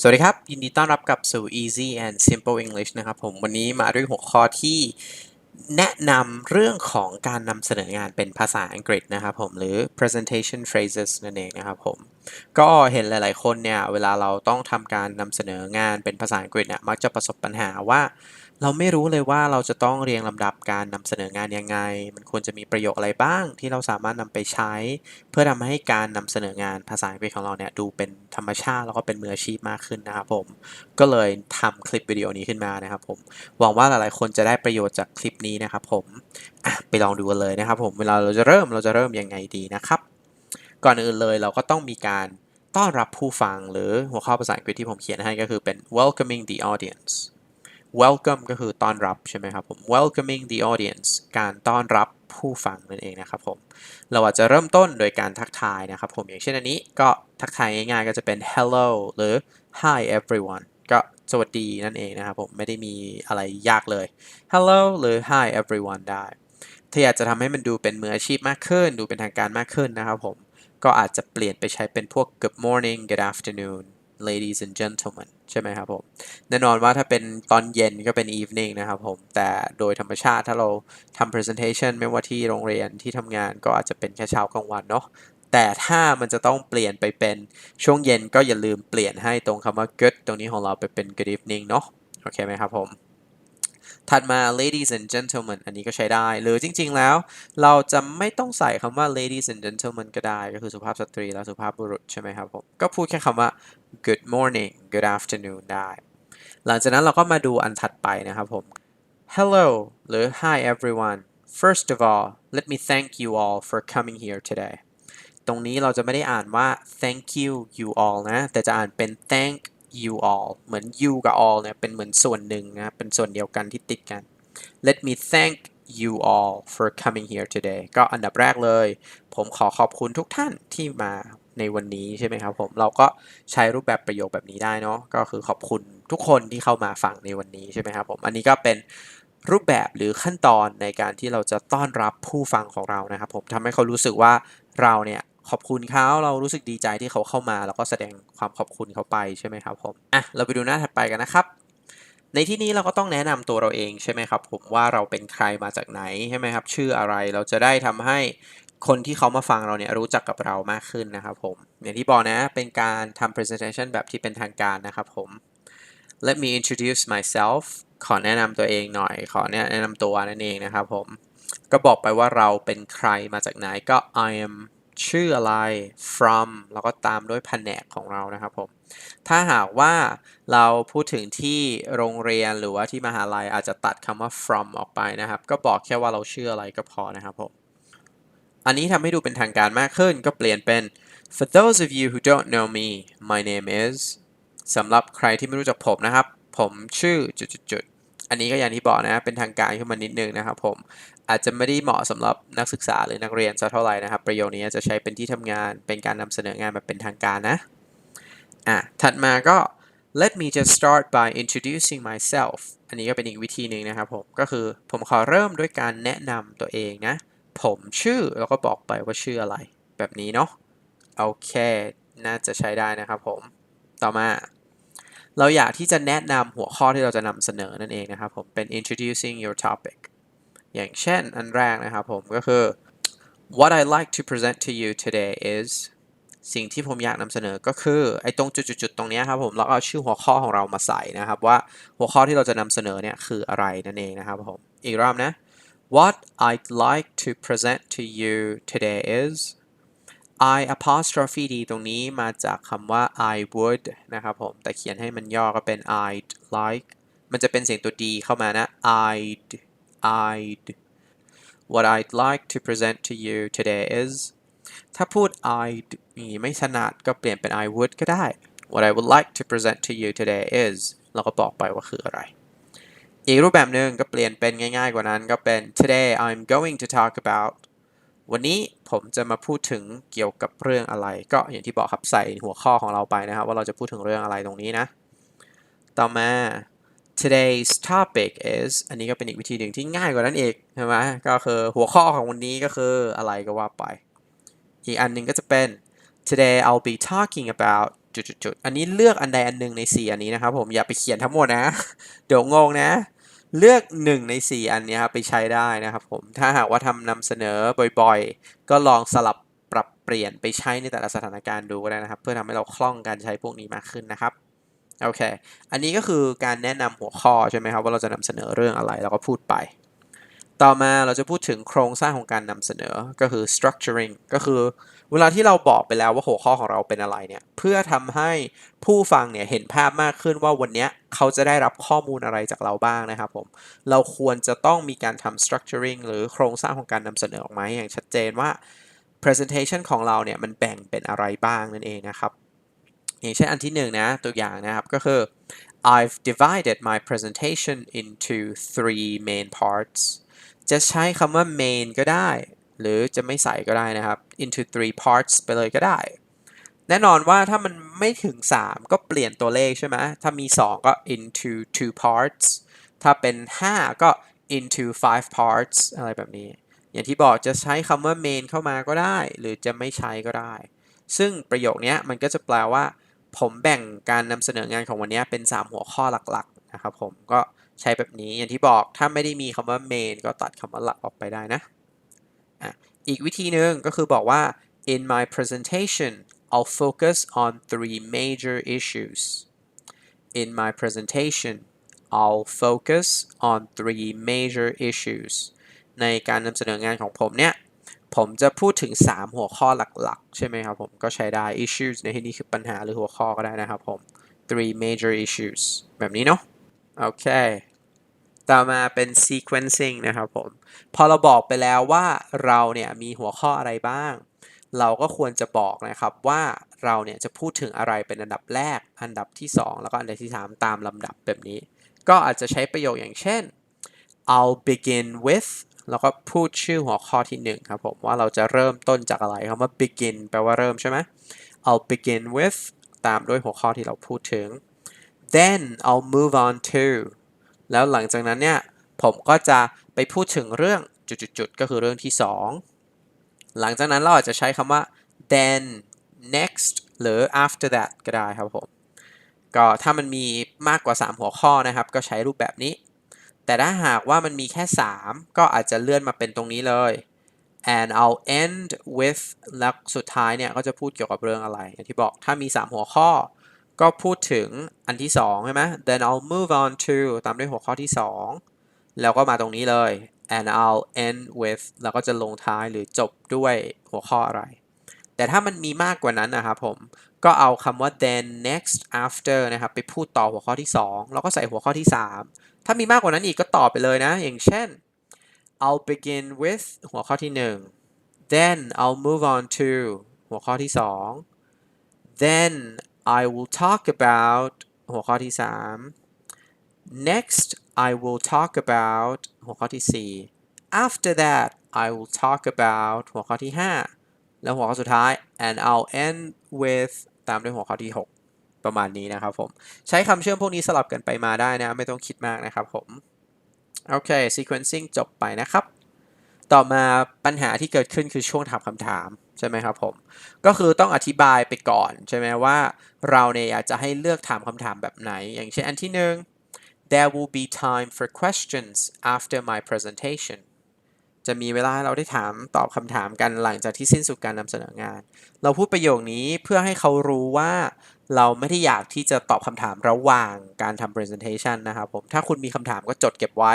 สวัสดีครับ ยินดีต้อนรับกลับสู่ Easy and Simple English นะครับผม วันนี้มาด้วยหัวข้อที่แนะนำเรื่องของการนำเสนองานเป็นภาษาอังกฤษนะครับผม หรือ presentation phrases นั่นเองนะครับผม ก็เห็นหลาย ๆ คนเนี่ย เวลาเราต้องทำการนำเสนองานเป็นภาษาอังกฤษเนี่ย มักจะประสบปัญหาว่า เราไม่รู้เลยว่าเราจะต้องเรียงลำดับการนำเสนองานยังไง มันควรจะมีประโยคอะไรบ้าง ที่เราสามารถนำไปใช้ เพื่อทำให้การนำเสนองานภาษาอังกฤษของเราเนี่ยดูเป็นธรรมชาติแล้วก็เป็นมืออาชีพมากขึ้นนะครับผม ก็เลยทำคลิปวิดีโอนี้ขึ้นมานะครับผม หวังว่าหลายๆคนจะได้ประโยชน์จากคลิปนี้นะครับผมไปลองดูกันเลยนะครับผมเวลาเราจะเริ่มเราจะเริ่มยังไงดีนะครับ ก่อนอื่นเลยเราก็ต้องมีการต้อนรับผู้ฟังหรือหัวข้อภาษาอังกฤษที่ผมเขียนให้ก็คือเป็น welcoming the audience welcome ก็คือต้อนรับใช่ไหมครับผม welcoming the audience การต้อนรับผู้ฟังนั่นเองนะครับผม เราอาจจะเริ่มต้นโดยการทักทายนะครับผม อย่างเช่นอันนี้ก็ทักทายง่ายๆก็จะเป็น hello หรือ hi everyone ก็สวัสดีนั่นเองนะครับผม ไม่ได้มีอะไรยากเลย hello หรือ hi everyone ได้ ถ้าอยากจะทำให้มันดูเป็นมืออาชีพมากขึ้น ดูเป็นทางการมากขึ้นนะครับผม ก็อาจจะเปลี่ยนไปใช้เป็นพวก good morning good afternoon ladies and gentlemen ใช่ไหมครับผม แน่นอนว่าถ้าเป็นตอนเย็นก็เป็น evening นะครับผม แต่โดยธรรมชาติถ้าเราทำ presentation ไม่ว่าที่โรงเรียนที่ทำงานก็อาจจะเป็นแค่เช้ากลางวันเนาะแต่ถ้ามันจะต้องเปลี่ยนไปเป็นช่วงเย็นก็อย่าลืมเปลี่ยนให้ตรงคำว่า good ตรงนี้ของเราไปเป็น good evening เนาะโอเคไหมครับผม ถัดมา ladies and gentlemen อันนี้ก็ใช้ได้ หรือจริง ๆ แล้ว เราจะไม่ต้องใส่คำว่า ladies and gentlemen ก็ได้ ก็คือสุภาพสตรีและสุภาพบุรุษใช่ไหมครับผม ก็พูดแค่คำว่า good morning good afternoon ได้ หลังจากนั้นเราก็มาดูอันถัดไปนะครับผม hello หรือ hi everyone first of all let me thank you all for coming here today ตรงนี้เราจะไม่ได้อ่านว่า thank you you all นะ แต่จะอ่านเป็น thank you all เหมือน you กับ all เนี่ยเป็นเหมือนส่วนหนึ่งนะ เป็นส่วนเดียวกันที่ติดกัน let me thank you all for coming here today ก็อันดับแรกเลย ผมขอขอบคุณทุกท่านที่มา ในวันนี้ใช่ไหมครับผมเราก็ใช้รูปแบบประโยคแบบนี้ได้เนาะก็คือขอบคุณทุกคนที่เข้ามาฟังในวันนี้ใช่ไหมครับผมอันนี้ก็เป็นรูปแบบหรือขั้นตอนในการที่เราจะต้อนรับผู้ฟังของเรานะครับผมทำให้เขารู้สึกว่าเราเนี่ยขอบคุณเขาเรารู้สึกดีใจที่เขาเข้ามาแล้วก็แสดงความขอบคุณเขาไปใช่ไหมครับผมอะเราไปดูหน้าถัดไปกันนะครับ ในที่นี้เราก็ต้องแนะนำตัวเราเองใช่ไหมครับผมว่าเราเป็นใครมาจากไหนใช่ไหมครับชื่ออะไรเราจะได้ทำให้ คนที่เขามาฟังเราเนี่ยรู้จักกับเรามากขึ้นนะครับผม อย่างที่บอกนะเป็นการทำ presentation แบบที่เป็นทางการนะครับผม let me introduce myself ขอแนะนำตัวเองหน่อย ขอแนะนำตัวนั่นเองนะครับผม ก็บอกไปว่าเราเป็นใครมาจากไหนก็ I am ชื่ออะไร from แล้วก็ตามด้วยแผนกของเรานะครับผม ถ้าหากว่าเราพูดถึงที่โรงเรียนหรือว่าที่มหาลัยอาจจะตัดคำว่า from ออกไปนะครับ ก็บอกแค่ว่าเราชื่ออะไรก็พอนะครับผม อันนี้ทำให้ดูเป็นทางการมากขึ้นก็เปลี่ยนเป็น for those of you who don't know me my name is สำหรับใครที่ไม่รู้จักผมนะครับ ผมชื่อจุดๆๆอันนี้ก็อย่างที่บอกนะ เป็นทางการขึ้นมานิดนึงนะครับผม อาจจะไม่ได้เหมาะสำหรับนักศึกษาหรือนักเรียนสักเท่าไหร่นะครับ ประโยคนี้จะใช้เป็นที่ทำงาน เป็นการนำเสนองานแบบเป็นทางการนะ อะ ถัดมาก็ let me just start by introducing myself อันนี้ก็เป็นอีกวิธีหนึ่งนะครับผม ก็คือผมขอเริ่มด้วยการแนะนำตัวเองนะ ผมชื่อแล้วก็บอกไปว่าชื่ออะไร แบบนี้เนาะโอเค น่าจะใช้ได้นะครับผม ต่อมา เราอยากที่จะแนะนำหัวข้อที่เราจะนำเสนอนั่นเองนะครับผม เป็น introducing your topic อย่างเช่นอันแรกนะครับผมก็คือ what I like to present to you today is สิ่งที่ผมอยากนำเสนอก็คือไอ้ตรงจุดๆตรงนี้ครับผมเราเอาชื่อหัวข้อของเรามาใส่นะครับว่าหัวข้อที่เราจะนำเสนอเนี่ยคืออะไรนั่นเองนะครับผม อีกรอบนะ what I'd like to present to you today is I apostrophe d ตรงนี้มาจากคำว่า I would นะครับผม แต่เขียนให้มันย่อก็เป็น I'd like มันจะเป็นเสียงตัว d เข้ามานะ I'd I'd what I'd like to present to you today is ถ้าพูด I'd นี้ไม่ถนัดก็เปลี่ยนเป็น I would ก็ได้ what I would like to present to you today is เราก็บอกไปว่าคืออะไร อีกรูปแบบหนึ่งก็เปลี่ยนเป็นง่ายๆกว่านั้นก็เป็น today I'm going to talk about วันนี้ผมจะมาพูดถึงเกี่ยวกับเรื่องอะไร ก็อย่างที่บอกครับใส่หัวข้อของเราไปนะครับ ว่าเราจะพูดถึงเรื่องอะไรตรงนี้นะ ต่อมา today's topic is อันนี้ก็เป็นอีกวิธีหนึ่งที่ง่ายกว่านั้นอีกใช่ไหมก็คือหัวข้อของวันนี้ก็คืออะไรก็ว่าไป อีกอันหนึ่งก็จะเป็น today I'll be talking about จุดๆๆอันนี้เลือกอันใดอันหนึ่งใน 4 อันนี้นะครับผมอย่าไปเขียนทั้งหมดนะ เดี๋ยวงงนะ เลือก 1 ใน 4 อันนี้ครับไปใช้ได้นะครับผม ถ้าหากว่าทำนำเสนอบ่อยๆ ก็ลองสลับปรับเปลี่ยนไปใช้ในแต่ละสถานการณ์ดูก็ได้นะครับ เพื่อทำให้เราคล่องการใช้พวกนี้มากขึ้นนะครับโอเค อันนี้ก็คือการแนะนำหัวข้อใช่ไหมครับว่าเราจะนำเสนอเรื่องอะไรเราก็พูดไป ต่อมาเราจะพูดถึงโครงสร้างของการนำเสนอก็คือ structuring ก็คือ เวลาที่เราบอกไปแล้วว่าหัวข้อของเราเป็นอะไรเนี่ย เพื่อทำให้ผู้ฟังเนี่ยเห็นภาพมากขึ้นว่าวันนี้เขาจะได้รับข้อมูลอะไรจากเราบ้างนะครับผม เราควรจะต้องมีการทำ structuring หรือโครงสร้างของการนำเสนอออกมาให้อย่างชัดเจนว่า presentation ของเราเนี่ยมันแบ่งเป็นอะไรบ้างนั่นเองนะครับ อย่างเช่นอันที่หนึ่งนะตัวอย่างนะครับก็คือ I've divided my presentation into three main parts จะใช้คำว่า main ก็ได้ หรือจะไม่ใส่ก็ได้นะครับ into three parts ไปเลยก็ได้ แน่นอนว่าถ้ามันไม่ถึง 3 ก็เปลี่ยนตัวเลขใช่ไหมถ้ามี 2 ก็ into two parts ถ้าเป็น 5 ก็ into five parts อะไรแบบนี้ อย่างที่บอกจะใช้คำว่า main เข้ามาก็ได้ หรือจะไม่ใช้ก็ได้ ซึ่งประโยคนี้มันก็จะแปลว่า ผมแบ่งการนำเสนองานของวันนี้เป็น 3 หัวข้อหลักๆนะครับผมก็ใช้แบบนี้อย่างที่บอกถ้าไม่ได้มีคำว่า main ก็ตัดคำว่าหลักออกไปได้นะ อีกวิธีหนึ่งก็คือบอกว่า in my presentation I'll focus on three major issues in my presentation I'll focus on three major issues ในการนำเสนองานของผมเนี่ย ผมจะพูดถึง 3 หัวข้อหลักๆ ใช่ไหมครับผม ก็ใช้ได้ issues ในที่นี้คือปัญหาหรือหัวข้อก็ได้นะครับผม three major issues แบบนี้เนาะโอเค ต่อมาเป็น sequencing นะครับผม พอเราบอกไปแล้วว่าเราเนี่ยมีหัวข้ออะไรบ้าง เราก็ควรจะบอกนะครับว่าเราเนี่ยจะพูดถึงอะไรเป็นอันดับแรก อันดับที่ 2 แล้วก็อันดับที่ 3 ตามลำดับแบบนี้ ก็อาจจะใช้ประโยคอย่างเช่น I'll begin with แล้วก็พูดชื่อหัวข้อที่ 1 ครับผม ว่าเราจะเริ่มต้นจากอะไรคำว่า begin แปลว่าเริ่มใช่ไหม I'll begin with ตามด้วยหัวข้อที่เราพูดถึง then I'll move on to แล้วหลังจากนั้นเนี่ยผมก็จะไปพูดถึงเรื่องจุดๆก็คือเรื่องที่ 2 หลังจากนั้นเราอาจจะใช้คำว่า then next หรือ after that ก็ได้ครับผม ก็ถ้ามันมีมากกว่า 3 หัวข้อนะครับ ก็ใช้รูปแบบนี้ แต่ถ้าหากว่ามันมีแค่ 3 ก็อาจจะเลื่อนมาเป็นตรงนี้เลย and I'll end with แล้วสุดท้ายเนี่ย ก็จะพูดเกี่ยวกับเรื่องอะไร อย่างที่บอกถ้ามี 3 หัวข้อ ก็พูดถึงอันที่2ใช่ไหม then I'll move on to ตามด้วยหัวข้อที่ 2 แล้วก็มาตรงนี้เลย and I'll end with แล้วก็จะลงท้ายหรือจบด้วยหัวข้ออะไร แต่ถ้ามันมีมากกว่านั้นนะครับผม ก็เอาคำว่า then next after นะครับ ไปพูดต่อหัวข้อที่ 2 แล้วก็ใส่หัวข้อที่ 3 ถ้ามีมากกว่านั้นอีกก็ต่อไปเลยนะ อย่างเช่น I'll begin with หัวข้อที่ 1 then I'll move on to หัวข้อที่ 2 then I will talk about หัวข้อที่ 3 next I will talk about หัวข้อที่ 4 after that I will talk about หัวข้อที่ 5 แล้วหัวข้อสุดท้าย and I'll end with ตามด้วยหัวข้อที่ 6 ประมาณนี้นะครับผม ใช้คำเชื่อมพวกนี้สลับกันไปมาได้นะ ไม่ต้องคิดมากนะครับผม โอเค sequencing จบไปนะครับ ต่อมาปัญหาที่เกิดขึ้นคือช่วงถามคำถามใช่ไหมครับผม ก็คือต้องอธิบายไปก่อนใช่ไหมว่าเราเนี่ยอยากจะให้เลือกถามคำถามแบบไหน อย่างเช่นอันที่หนึ่ง there will be time for questions after my presentation จะมีเวลาให้เราได้ถามตอบคำถามกันหลังจากที่สิ้นสุดการนำเสนองาน เราพูดประโยคนี้เพื่อให้เขารู้ว่าเราไม่ได้อยากที่จะตอบคำถามระหว่างการทำ presentation นะครับผม ถ้าคุณมีคำถามก็จดเก็บไว้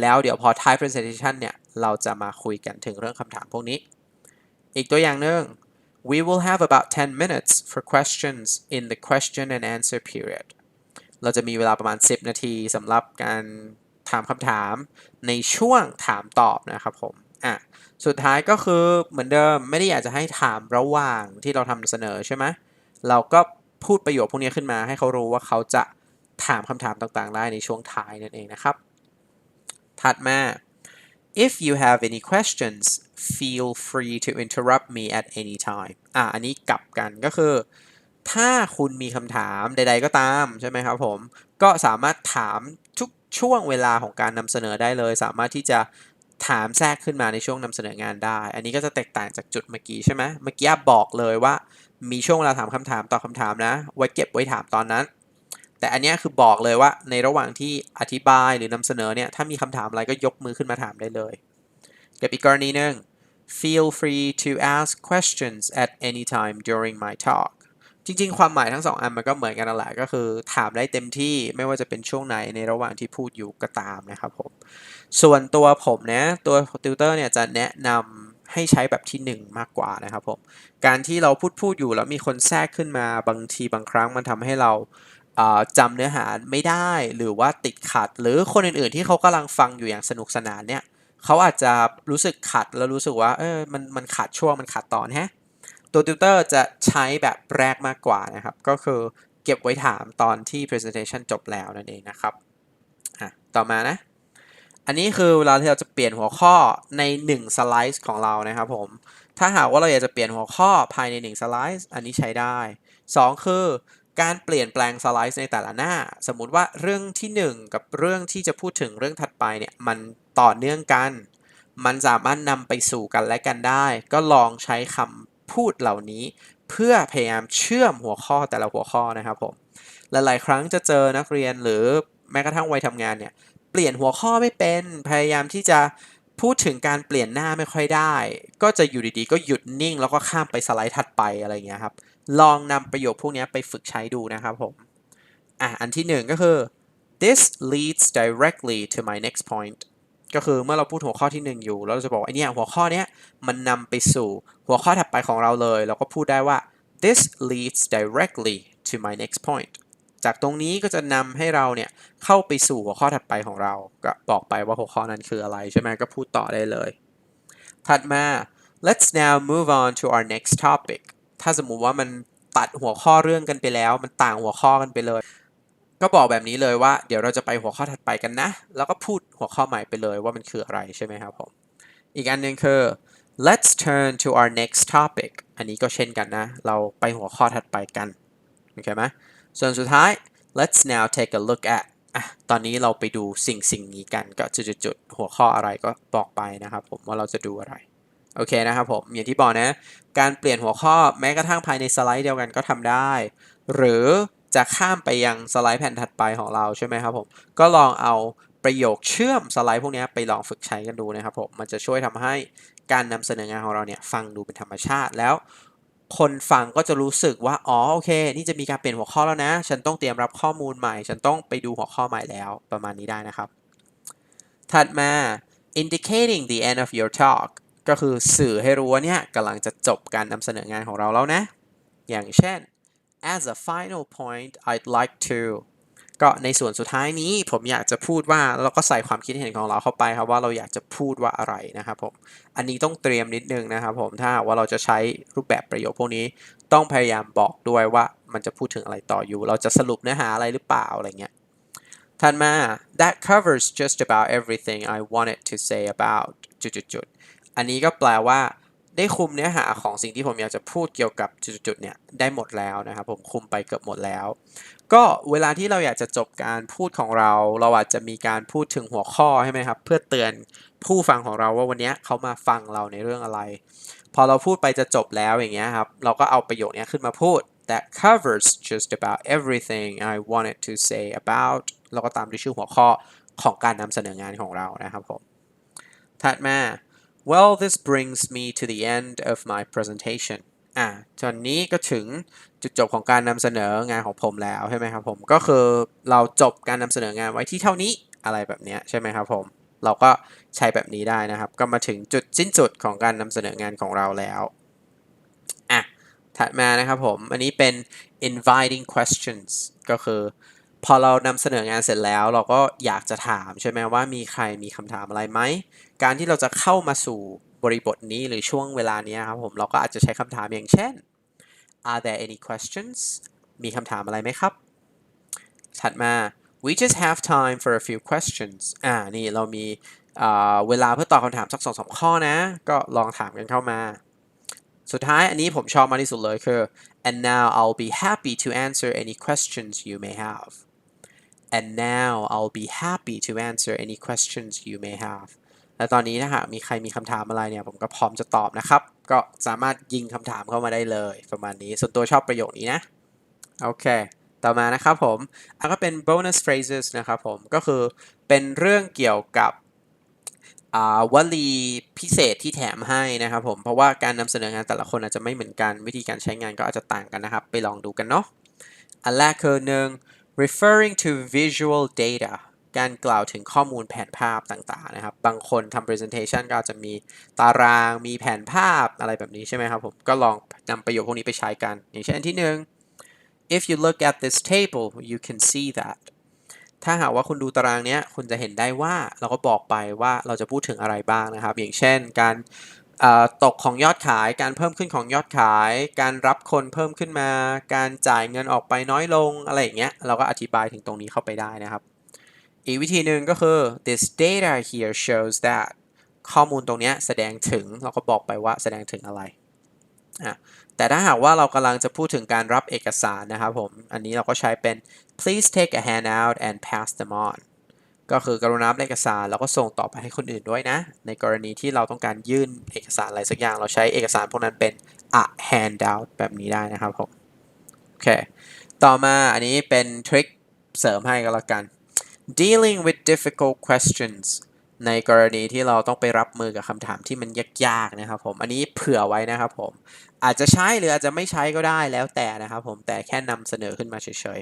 แล้วเดี๋ยวพอท้าย presentation เนี่ย เราจะมาคุยกันถึงเรื่องคำถามพวกนี้ อีกตัวอย่างหนึ่ง we will have about 10 minutes for questions in the question and answer period เราจะมีเวลาประมาณ 10 นาทีสำหรับการถามคำถามในช่วงถามตอบนะครับผมอะสุดท้ายก็คือเหมือนเดิมไม่ได้อยากจะให้ถามระหว่างที่เราทำเสนอใช่ไหมเราก็พูดประโยคพวกนี้ขึ้นมาให้เขารู้ว่าเขาจะถามคำถามต่างๆ ได้ในช่วงท้ายนั่นเองนะครับ ถัดมา if you have any questions feel free to interrupt me at any time อะอันนี้กลับกันก็คือ ถ้าคุณมีคำถามใด ๆ ก็ตามใช่ไหมครับผม ก็สามารถถามทุกช่วงเวลาของการนำเสนอได้เลย สามารถที่จะถามแทรกขึ้นมาในช่วงนำเสนองานได้ อันนี้ก็จะแตกต่างจากจุดเมื่อกี้ใช่ไหมเมื่อกี้บอกเลยว่า มีช่วงเวลาถามคำถามตอบคำถามนะ ไว้เก็บไว้ถามตอนนั้น แต่อันนี้คือบอกเลยว่าในระหว่างที่อธิบายหรือนำเสนอเนี่ยถ้ามีคำถามอะไรก็ยกมือขึ้นมาถามได้เลยกับอีกกรณีหนึ่ง feel free to ask questions at any time during my talk จริงๆ ความหมายทั้งสองอันมันก็เหมือนกันแหละก็คือถามได้เต็มที่ไม่ว่าจะเป็นช่วงไหนในระหว่างที่พูดอยู่ก็ตามนะครับผม ส่วนตัวผมนะตัวติวเตอร์เนี่ยจะแนะนำให้ใช้แบบที่ 1 มากกว่านะครับผม การที่เราพูดพูดอยู่แล้วมีคนแทรกขึ้นมาบางทีบางครั้งมันทำให้เรา จำเนื้อหาไม่ได้หรือว่าติดขัด หรือคนอื่น ๆ ที่เขากำลังฟังอยู่อย่างสนุกสนานเนี่ยเขาอาจจะรู้สึกขัดแล้วรู้สึกว่าเออมันมันขาดช่วงมันขาดตอนแฮะตัวติวเตอร์จะใช้แบบแรกมากกว่านะครับ ก็คือเก็บไว้ถามตอนที่ presentation จบแล้วนั่นเองนะครับต่อมานะ อันนี้คือเวลาที่เราจะเปลี่ยนหัวข้อใน 1 สไลด์ของเรานะครับผมถ้าหากว่าเราอยากจะเปลี่ยนหัวข้อภายใน 1 สไลด์ อันนี้ใช้ได้ 2 คือ การเปลี่ยนแปลงสไลด์ในแต่ละหน้า สมมุติว่าเรื่องที่ 1 กับเรื่องที่จะพูดถึงเรื่องถัดไปเนี่ยมันต่อเนื่องกัน มันสามารถนำไปสู่กันและกันได้ ก็ลองใช้คำพูดเหล่านี้ เพื่อพยายามเชื่อมหัวข้อแต่ละหัวข้อนะครับผมหลาย ๆ ครั้งจะเจอนักเรียนหรือแม้กระทั่งวัยทำงานเนี่ยเปลี่ยนหัวข้อไม่เป็นพยายามที่จะพูดถึงการเปลี่ยนหน้าไม่ค่อยได้ ก็จะอยู่ดีๆ ก็หยุดนิ่ง แล้วก็ข้ามไปสไลด์ถัดไปอะไรเงี้ยครับ ลองนำประโยคพวกนี้ไปฝึกใช้ดูนะครับผม อะ อันที่หนึ่งก็คือ this leads directly to my next point ก็คือเมื่อเราพูดหัวข้อที่หนึ่งอยู่เราจะบอกไอเนี่ยหัวข้อเนี้ยมันนำไปสู่หัวข้อถัดไปของเราเลย เราก็พูดได้ว่า this leads directly to my next point จากตรงนี้ก็จะนำให้เราเนี่ยเข้าไปสู่หัวข้อถัดไปของเรา ก็บอกไปว่าหัวข้อนั้นคืออะไรใช่ไหมก็พูดต่อได้เลย ถัดมา let's now move on to our next topic ถ้าสมมุติว่ามันตัดหัวข้อเรื่องกันไปแล้ว มันต่างหัวข้อกันไปเลย ก็บอกแบบนี้เลยว่า เดี๋ยวเราจะไปหัวข้อถัดไปกันนะ แล้วก็พูดหัวข้อใหม่ไปเลยว่ามันคืออะไรใช่ไหมครับผม อีกอันหนึ่งคือ let's turn to our next topic อันนี้ก็เช่นกันนะ เราไปหัวข้อถัดไปกันโอเคไหมส่วนสุดท้าย let's now take a look at อะตอนนี้เราไปดูสิ่งสิ่งนี้กันก็จุดๆๆหัวข้ออะไรก็บอกไปนะครับผมว่าเราจะดูอะไร โอเคนะครับผมอย่างที่บอกนะ การเปลี่ยนหัวข้อแม้กระทั่งภายในสไลด์เดียวกันก็ทำได้ หรือจะข้ามไปยังสไลด์แผ่นถัดไปของเราใช่ไหมครับผม ก็ลองเอาประโยคเชื่อมสไลด์พวกนี้ไปลองฝึกใช้กันดูนะครับผม มันจะช่วยทำให้การนำเสนองานของเราเนี่ยฟังดูเป็นธรรมชาติแล้ว คนฟังก็จะรู้สึกว่า อ๋อโอเค นี่จะมีการเปลี่ยนหัวข้อแล้วนะ ฉันต้องเตรียมรับข้อมูลใหม่ ฉันต้องไปดูหัวข้อใหม่แล้วประมาณนี้ได้นะครับ ถัดมา indicating the end of your talk ก็คือสื่อให้รู้ว่าเนี่ยกำลังจะจบการนำเสนองานของเราแล้วนะ อย่างเช่น as a final point I'd like to ก็ในส่วนสุดท้ายนี้ผมอยากจะพูดว่าเราก็ใส่ความคิดเห็นของเราเข้าไปครับว่าเราอยากจะพูดว่าอะไรนะครับผมอันนี้ต้องเตรียมนิดนึงนะครับผมถ้าว่าเราจะใช้รูปแบบประโยคพวกนี้ต้องพยายามบอกด้วยว่ามันจะพูดถึงอะไรต่ออยู่ เราจะสรุปเนื้อหาอะไรหรือเปล่าอะไรเงี้ยถัดมา that covers just about everything I wanted to say about จุดๆๆ อันนี้ก็แปลว่า ได้คุมเนื้อหาของสิ่งที่ผมอยากจะพูดเกี่ยวกับจุดๆเนี่ยได้หมดแล้วนะครับผมคุมไปเกือบหมดแล้ว ก็เวลาที่เราอยากจะจบการพูดของเรา เราอาจจะมีการพูดถึงหัวข้อใช่ไหมครับ เพื่อเตือนผู้ฟังของเราว่าวันนี้เขามาฟังเราในเรื่องอะไร พอเราพูดไปจะจบแล้วอย่างเงี้ยครับเราก็เอาประโยคนี้ขึ้นมาพูด that covers just about everything I wanted to say about แล้วก็ตามด้วยชื่อหัวข้อของการนำเสนองานของเรานะครับผมถัดมา well this brings me to the end of my presentation อะตอนนี้ก็ถึงจุดจบของการนำเสนองานของผมแล้วใช่ไหมครับผม ก็คือเราจบการนำเสนองานไว้ที่เท่านี้อะไรแบบนี้ใช่ไหมครับผม เราก็ใช้แบบนี้ได้นะครับ ก็มาถึงจุดสิ้นสุดของการนำเสนองานของเราแล้วอะถัดมานะครับผม อันนี้เป็น inviting questions ก็คือ พอเรานำเสนองานเสร็จแล้ว เราก็อยากจะถามใช่ไหมว่ามีใครมีคำถามอะไรไหม การที่เราจะเข้ามาสู่บริบทนี้หรือช่วงเวลานี้ครับผมเราก็อาจจะใช้คำถามอย่างเช่น Are there any questions มีคำถามอะไรไหมครับ ถัดมา we just have time for a few questions อ่า นี่เรามีเวลาเพื่อตอบคำถามสักสองสามข้อนะ ก็ลองถามกันเข้ามา สุดท้ายอันนี้ผมชอบมากที่สุดเลยคือ and now I'll be happy to answer any questions you may have and now I'll be happy to answer any questions you may have และตอนนี้ถ้าหากมีใครมีคำถามอะไรเนี่ยผมก็พร้อมจะตอบนะครับ ก็สามารถยิงคำถามเข้ามาได้เลยประมาณนี้ ส่วนตัวชอบประโยคนี้นะ โอเค ต่อมานะครับผมอันก็เป็น bonus phrases นะครับผม ก็คือเป็นเรื่องเกี่ยวกับวลีพิเศษที่แถมให้นะครับผม เพราะว่าการนำเสนองานแต่ละคนอาจจะไม่เหมือนกัน วิธีการใช้งานก็อาจจะต่างกันนะครับ ไปลองดูกันเนาะ อันแรกคือหนึ่ง referring to visual data การกล่าวถึงข้อมูลแผนภาพต่างๆนะครับ บางคนทำ presentation ก็จะมีตาราง มีแผนภาพอะไรแบบนี้ใช่ไหมครับผม ก็ลองนำประโยคพวกนี้ไปใช้กัน อย่างเช่นที่หนึ่ง if you look at this table you can see that ถ้าหากว่าคุณดูตารางเนี้ย คุณจะเห็นได้ว่า เราก็บอกไปว่าเราจะพูดถึงอะไรบ้างนะครับ อย่างเช่น การตกของยอดขาย การเพิ่มขึ้นของยอดขาย การรับคนเพิ่มขึ้นมา การจ่ายเงินออกไปน้อยลง อะไรอย่างเงี้ย เราก็อธิบายถึงตรงนี้เข้าไปได้นะครับ อีกวิธีหนึ่งก็คือ this data here shows that ข้อมูลตรงเนี้ยแสดงถึงเราก็บอกไปว่าแสดงถึงอะไรอะแต่ถ้าหากว่าเรากำลังจะพูดถึงการรับเอกสารนะครับผม อันนี้เราก็ใช้เป็น please take a handout and pass them on ก็คือกรุณารับเอกสารแล้วก็ส่งต่อไปให้คนอื่นด้วยนะ ในกรณีที่เราต้องการยื่นเอกสารอะไรสักอย่าง เราใช้เอกสารพวกนั้นเป็น a handout แบบนี้ได้นะครับผม โอเค ต่อมาอันนี้เป็นทริคเสริมให้ก็แล้วกัน dealing with difficult questions ในกรณีที่เราต้องไปรับมือกับคำถามที่มันยากๆนะครับผม อันนี้เผื่อไว้นะครับผม อาจจะใช้หรืออาจจะไม่ใช้ก็ได้แล้วแต่นะครับผม แต่แค่นำเสนอขึ้นมาเฉย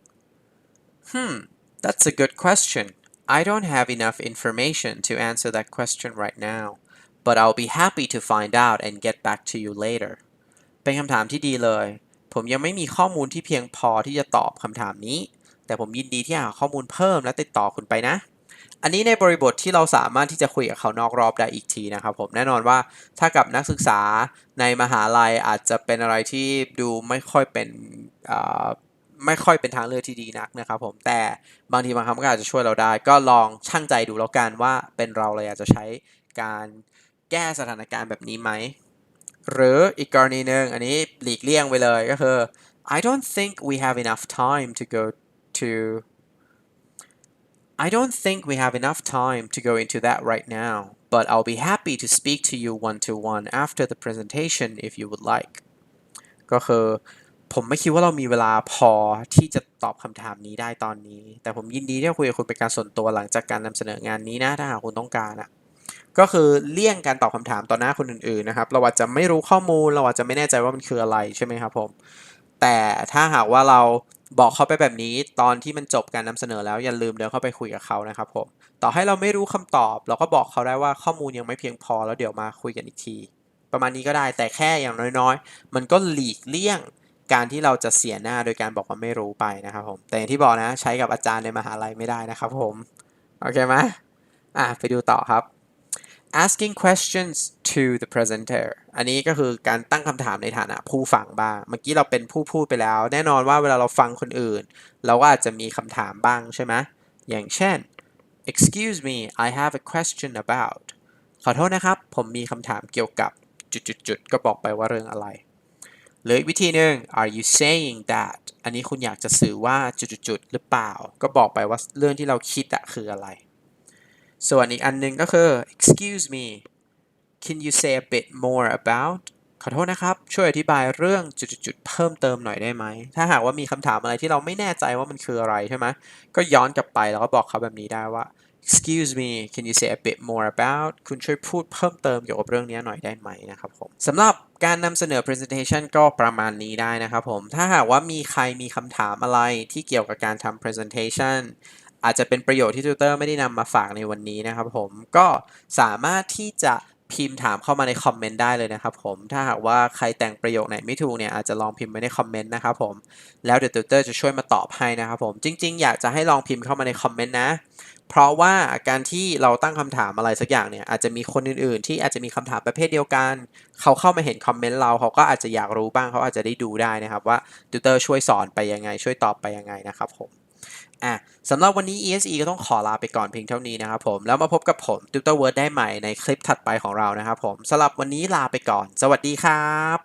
ๆ Hmm that's a good question I don't have enough information to answer that question right now but I'll be happy to find out and get back to you later เป็นคำถามที่ดีเลย ผมยังไม่มีข้อมูลที่เพียงพอที่จะตอบคำถามนี้ แต่ผมยินดีที่หาข้อมูลเพิ่มและติดต่อคุณไปนะ อันนี้ในบริบทที่เราสามารถที่จะคุยกับเขานอกรอบได้อีกทีนะครับผมแน่นอนว่าถ้ากับนักศึกษาในมหาลัยอาจจะเป็นอะไรที่ดูไม่ค่อยเป็นไม่ค่อยเป็นทางเลือกที่ดีนักนะครับผมแต่บางทีบางครั้งก็อาจจะช่วยเราได้ ก็ลองชั่งใจดูแล้วกันว่าเป็นเราเราอยากจะใช้การแก้สถานการณ์แบบนี้ไหม หรืออีกกรณีหนึ่งอันนี้หลีกเลี่ยงไปเลยก็คือ I don't think we have enough time to go to I don't think we have enough time to go into that right now, but I'll be happy to speak to you one to one after the presentation if you would like ก็คือผมไม่คิดว่าเรามีเวลาพอที่จะตอบคำถามนี้ได้ตอนนี้ แต่ผมยินดีที่จะคุยกับคุณเป็นการส่วนตัวหลังจากการนำเสนองานนี้นะ ถ้าหากคุณต้องการอะก็คือเลี่ยงการตอบคำถามต่อหน้าคนอื่นๆนะครับ เราอาจจะไม่รู้ข้อมูล เราอาจจะไม่แน่ใจว่ามันคืออะไรใช่ไหมครับผม แต่ถ้าหากว่าเรา บอกเขาไปแบบนี้ตอนที่มันจบการนำเสนอแล้วอย่าลืมเดินเข้าไปคุยกับเขานะครับผมต่อให้เราไม่รู้คำตอบ เราก็บอกเขาได้ว่าข้อมูลยังไม่เพียงพอแล้วเดี๋ยวมาคุยกันอีกที ประมาณนี้ก็ได้แต่แค่อย่างน้อยๆ มันก็หลีกเลี่ยงการที่เราจะเสียหน้าโดยการบอกว่าไม่รู้ไปนะครับผมแต่อย่างที่บอกนะใช้กับอาจารย์ในมหาลัยไม่ได้นะครับผมโอเคไหมอะไปดูต่อครับ asking questions to the presenter อันนี้ก็คือการตั้งคำถามในฐานะผู้ฟังบ้าง เมื่อกี้เราเป็นผู้พูดไปแล้ว แน่นอนว่าเวลาเราฟังคนอื่น เราก็อาจจะมีคำถามบ้างใช่ไหม อย่างเช่น excuse me I have a question about ขอโทษนะครับ ผมมีคำถามเกี่ยวกับจุดๆๆก็บอกไปว่าเรื่องอะไรหรืออีกวิธีหนึ่ง are you saying that อันนี้คุณอยากจะสื่อว่าจุดๆๆหรือเปล่า ก็บอกไปว่าเรื่องที่เราคิดอะคืออะไร ส่วนอีกอันหนึงก็คือ excuse me can you say a bit more about ขอโทษนะครับ ช่วยอธิบายเรื่องจุดๆเพิ่มเติมหน่อยได้ไหม ถ้าหากว่ามีคำถามอะไรที่เราไม่แน่ใจว่ามันคืออะไรใช่ไหม ก็ย้อนกลับไปแล้วก็บอกเขาแบบนี้ได้ว่า excuse me can you say a bit more about คุณช่วยพูดเพิ่มเติมเกี่ยวกับเรื่องนี้หน่อยได้ไหมนะครับผมสำหรับการนำเสนอ presentation ก็ประมาณนี้ได้นะครับผม ถ้าหากว่ามีใครมีคำถามอะไรที่เกี่ยวกับการทำ presentation อาจจะเป็นประโยชน์ที่ติวเตอร์ไม่ได้นำมาฝากในวันนี้นะครับผมก็สามารถที่จะพิมพ์ถามเข้ามาในคอมเมนต์ได้เลยนะครับผมถ้าหากว่าใครแต่งประโยคไหนไม่ถูกเนี่ยอาจจะลองพิมพ์ไว้ในคอมเมนต์นะครับผมแล้วเดี๋ยวติวเตอร์จะช่วยมาตอบให้นะครับผมจริง ๆ อยากจะให้ลองพิมพ์เข้ามาในคอมเมนต์นะ เพราะว่าการที่เราตั้งคำถามอะไรสักอย่างเนี่ยอาจจะมีคนอื่นๆ ที่อาจจะมีคำถามประเภทเดียวกัน เขาเข้ามาเห็นคอมเมนต์เราเขาก็อาจจะอยากรู้บ้างเขาอาจจะได้ดูได้นะครับว่าติวเตอร์ช่วยสอนไปยังไง ช่วยตอบไปยังไงนะครับผม อะสำหรับวันนี้ ESE ก็ต้องขอลาไปก่อนเพียงเท่านี้นะครับผม แล้วมาพบกับผม Tutor Word ได้ใหม่ในคลิปถัดไปของเรานะครับผมสำหรับวันนี้ลาไปก่อน สวัสดีครับ